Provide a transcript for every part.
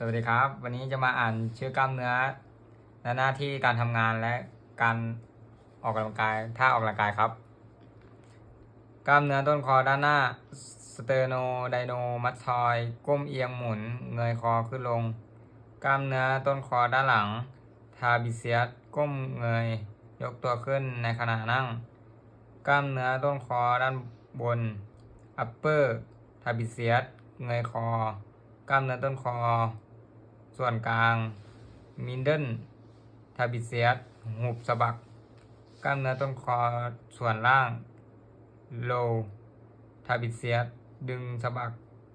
สวัสดีครับ วันนี้จะมาอ่านชื่อกล้ามเนื้อและหน้าที่การทำงานและการออกกำลังกายท่าออกกำลังกายครับ กล้ามเนื้อต้นคอด้านหน้าสเตโนไดโนมัสทอย ก้มเอียงหมุน เงยคอขึ้นลง กล้ามเนื้อต้นคอด้านหลัง ทาบิเซียสก้มเงย ยกตัวขึ้นในขณะนั่ง กล้ามเนื้อต้นคอด้านบน upper ทาบิเซียสเงยคอกล้ามเนื้อต้นคอ ส่วนกลางมินเดิลทาบิเซียสหุบสะบัก กล้ามเนื้อต้นคอส่วนล่างโลทาบิเซียสดึงสะบัก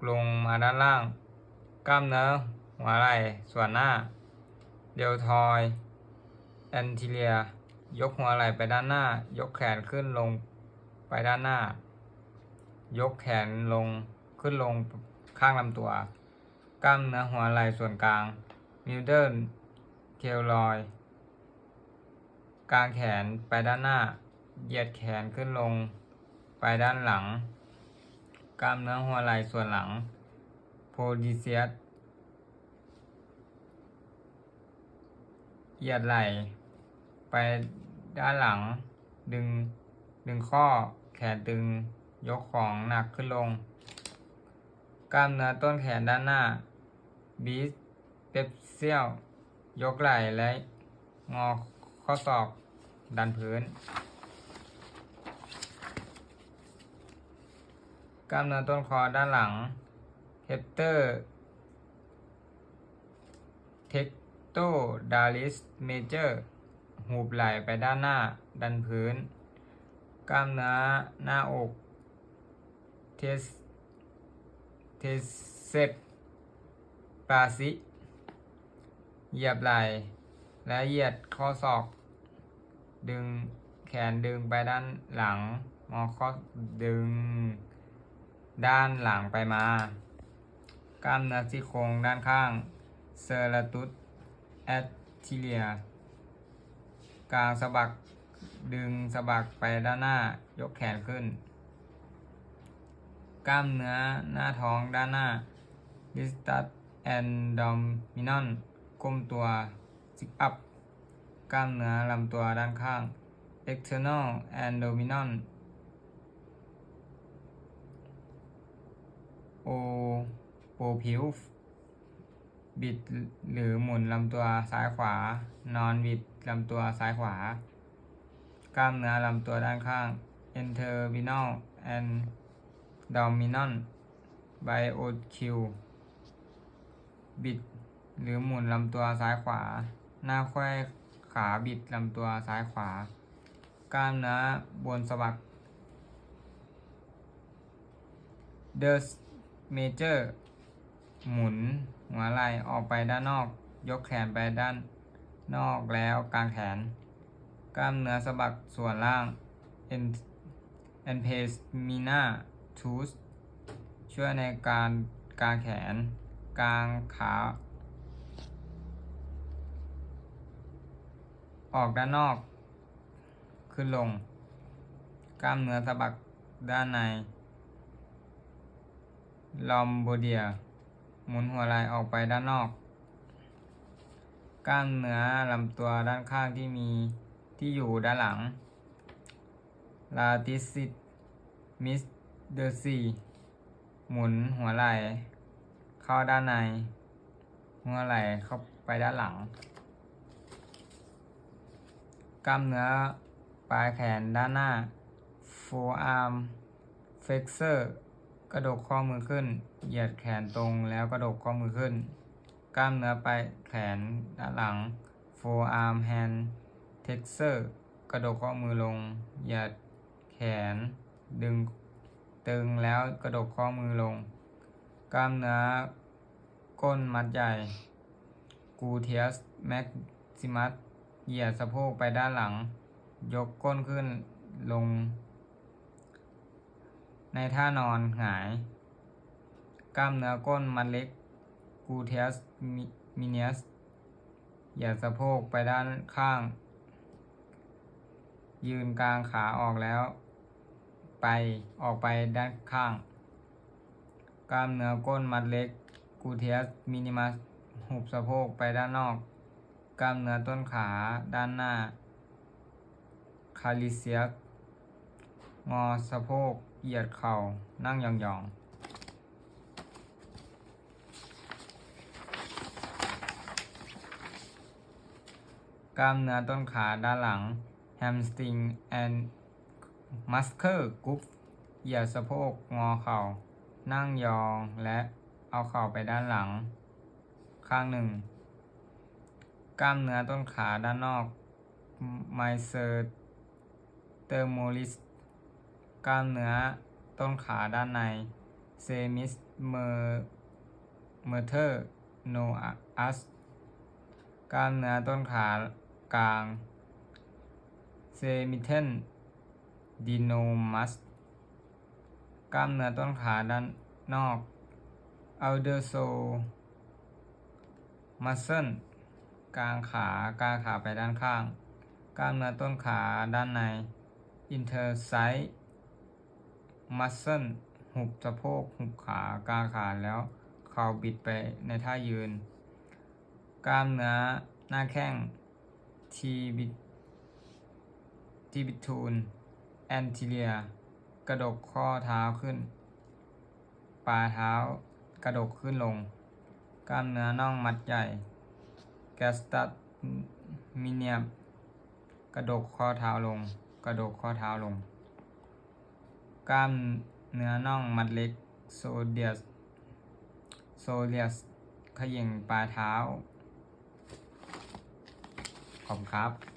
ลงมาด้านล่าง กล้ามเนื้อหัวไหล่ส่วนหน้าเดลทอยแอนติเลีย ยกหัวไหล่ไปด้านหน้า ยกแขนขึ้นลงไปด้านหน้า ยกแขนลงขึ้นลงข้างลำตัว กล้ามเนื้อหัวไหล่ส่วนกลางมิวเดิลเทลลอยกลางแขนไปด้านหน้า เหยียดแขนขึ้นลง ไปด้านหลัง กล้ามเนื้อหัวไหล่ส่วนหลัง โพดิเซียสเหยียดไหล่ ไปด้านหลัง ดึง ดึงข้อ แขนตึง ยกของหนักขึ้นลง กล้ามเนื้อต้นแขนด้านหน้า บีสเปปเซียลยกไหล่และงอข้อศอก ดันพื้น กล้ามเนื้อต้นคอด้านหลังเฮปเตอร์เทคโตดาริสเมเจอร์หูบไหล่ไปด้านหน้า ดันพื้น กล้ามเนื้อหน้าอก เทสเทสเซป ปาซิ เหยียบไหล่และเหยียดข้อศอก ดึงแขนดึงไปด้านหลังงอข้อดึง ด้านหลังไปมา กล้ามเนื้อซี่โครงด้านข้าง เซอราตุสแอตทิเลีย กลางสะบัก ดึงสะบักไปด้านหน้า ยกแขนขึ้น กล้ามเนื้อหน้าท้องด้านหน้าดิสตัส แอนดอมินอนก้มตัวซิกอัพกล้ามเนื้อลำตัวด้านข้าง external abdominal โอโปผิวบิดหรือหมุนลำตัวซ้ายขวา นอนบิดลำตัวซ้ายขวา กล้ามเนื้อลำตัวด้านข้าง internal and dominant bioq บิด หรือหมุนลำตัวซ้ายขวา หน้าไขว้ขาบิดลำตัวซ้ายขวา กล้ามเนื้อบนสะบัก The major หมุนหัวไหล่ออกไปด้านนอก ยกแขนไปด้านนอกแล้วกางแขน กล้ามเนื้อสะบักส่วนล่าง e n p a s m i n a tooth ช่วยในการกางแขน กลางขา ออกด้านนอก ขึ้นลง กล้ามเนื้อสะบักด้านใน ลอมโบเดีย หมุนหัวไหล่ออกไปด้านนอก กล้ามเนื้อลำตัวด้านข้างที่มีที่อยู่ด้านหลัง ลาติซิตมิสเดอร์ซีหมุนหัวไหล่ เข้าด้านในหัวไหล่เข้าไปด้านหลัง กล้ามเนื้อปลายแขนด้านหน้า forearm flexor กระดกข้อมือขึ้น เหยียดแขนตรงแล้วกระดกข้อมือขึ้น กล้ามเนื้อปลายแขนด้านหลัง forearm hand flexor กระดกข้อมือลง เหยียดแขนดึงตึงแล้วกระดกข้อมือลง กล้ามเนื้อก้นมัดใหญ่ กูเทียสแม็กซิมัส เหยียดสะโพกไปด้านหลัง ยกก้นขึ้นลง ในท่านอนหงาย กล้ามเนื้อก้นมันเล็ก กูเทียสมิเนียส เหยียดสะโพกไปด้านข้าง ยืนกลางขาออกแล้ว ไปออกไปด้านข้าง กล้ามเนื้อก้นมัดเล็ก กูเทียสมินิมัสหุบสะโพกไปด้านนอก กล้ามเนื้อต้นขาด้านหน้า คาลิเซียสงอสะโพก เหยียดเข่า นั่งยองๆกล้ามเนื้อต้นขาด้านหลัง hamstring and muscle group เหยียดสะโพก งอเข่า นั่งยองและเอาเข่าไปด้านหลัง ข้างหนึ่ง กล้ามเนื้อต้นขาด้านนอกไมเซอร์เตอร์โมลิสกล้ามเนื้อต้นขาด้านในเซมิสเมอร์เมอร์เทอร์โนอัสกล้ามเนื้อต้นขากลางเซมิเทนดิโนมัส กล้ามเนื้อต้นขาด้านนอกอัลเดอร์โซมัสเซนกลางขากลางขาไปด้านข้าง กล้ามเนื้อต้นขาด้านในอินเทอร์ไซต์มัสเซนหุบสะโพกหุบขากลางขาแล้วเข่าบิดไปในท่ายืน กล้ามเนื้อหน้าแข้งทีบิทีบิทูนแอนติเลีย กระดกข้อเท้าขึ้น ปลายเท้ากระดกขึ้นลง กล้ามเนื้อน่องมัดใหญ่ แกสตัสมิเนียม กระดกข้อเท้าลง กระดกข้อเท้าลง กล้ามเนื้อน่องมัดเล็กโซเดียสโซเลียสเขย่งปลายเท้า ขอบครับ